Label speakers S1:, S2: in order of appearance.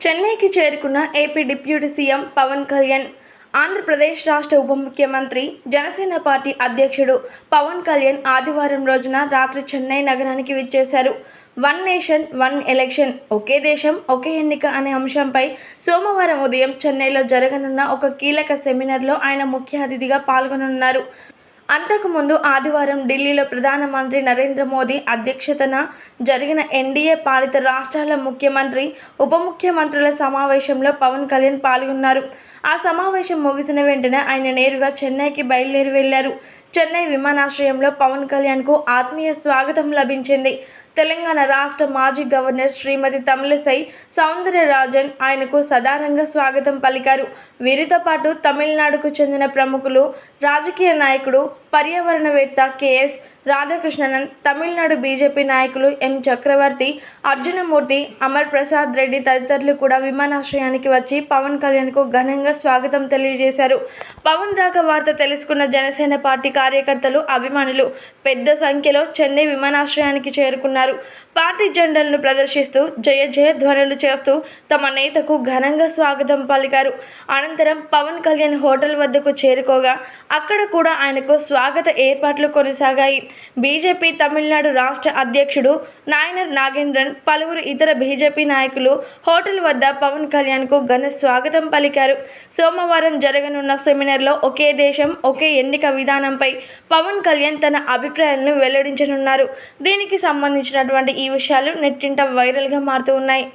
S1: చెన్నైకి చేరుకున్న AP deputy CM Pawan Kalyan Andhra Pradesh రాష్ట్ర ఉప ముఖ్యమంత్రి జనసేన పార్టీ అధ్యక్షుడు పవన్ కళ్యాణ్ ఆదివారం రోజున రాత్రి చెన్నై నగరానికి విచ్చేశారు. వన్ నేషన్ వన్ ఎలక్షన్ ఒకే దేశం ఒకే ఎన్నిక అనే అంశంపై సోమవారం ఉదయం చెన్నైలో జరగనున్న ఒక కీలక సెమినార్లో ఆయన ముఖ్య అతిథిగా పాల్గొనున్నారు అంతకుముందు ఆదివారం ఢిల్లీలో ప్రధానమంత్రి నరేంద్ర మోదీ అధ్యక్షతన జరిగిన ఎన్డీఏ పాలిత రాష్ట్రాల ముఖ్యమంత్రి ఉప ముఖ్యమంత్రుల సమావేశంలో పవన్ కళ్యాణ్ పాల్గొన్నారు. ఆ సమావేశం ముగిసిన వెంటనే ఆయన నేరుగా చెన్నైకి బయలుదేరి వెళ్ళారు చెన్నై విమానాశ్రయంలో పవన్ కళ్యాణ్కు ఆత్మీయ స్వాగతం లభించింది. తెలంగాణ రాష్ట్ర మాజీ గవర్నర్ శ్రీమతి తమిళసై సౌందర్యరాజన్ ఆయనకు సదారంగా స్వాగతం పలికారు. వీరితో పాటు తమిళనాడుకు చెందిన ప్రముఖులు రాజకీయ నాయకుడు పర్యావరణవేత్త కెఎస్ రాధాకృష్ణన్ తమిళనాడు బీజేపీ నాయకులు ఎం. చక్రవర్తి అర్జునమూర్తి అమర్ ప్రసాద్ రెడ్డి తదితరులు కూడా విమానాశ్రయానికి వచ్చి పవన్ కళ్యాణ్కు ఘనంగా స్వాగతం తెలియజేశారు. పవన్ రాక వార్త తెలుసుకున్న జనసేన పార్టీ కార్యకర్తలు అభిమానులు పెద్ద సంఖ్యలో చెన్నై విమానాశ్రయానికి చేరుకున్నారు. పార్టీ జెండాలను ప్రదర్శిస్తూ జయ జయ ధ్వనులు చేస్తూ తమ నేతకు ఘనంగా స్వాగతం పలికారు. అనంతరం పవన్ కళ్యాణ్ హోటల్ వద్దకు చేరుకోగా అక్కడ కూడా ఆయనకు స్వాగత ఏర్పాట్లు కొనసాగాయి. బీజేపీ తమిళనాడు రాష్ట్ర అధ్యక్షుడు నాయనర్ నాగేంద్రన్ పలువురు ఇతర బీజేపీ నాయకులు హోటల్ వద్ద పవన్ కళ్యాణ్కు ఘన స్వాగతం పలికారు. సోమవారం జరగనున్న సెమినార్లో ఒకే దేశం ఒకే ఎన్నిక విధానంపై పవన్ కళ్యాణ్ తన అభిప్రాయాలను వెల్లడించనున్నారు. దీనికి సంబంధించినటువంటి ఈ విషయాలు నెట్టింట వైరల్గా మారుతూ ఉన్నాయి.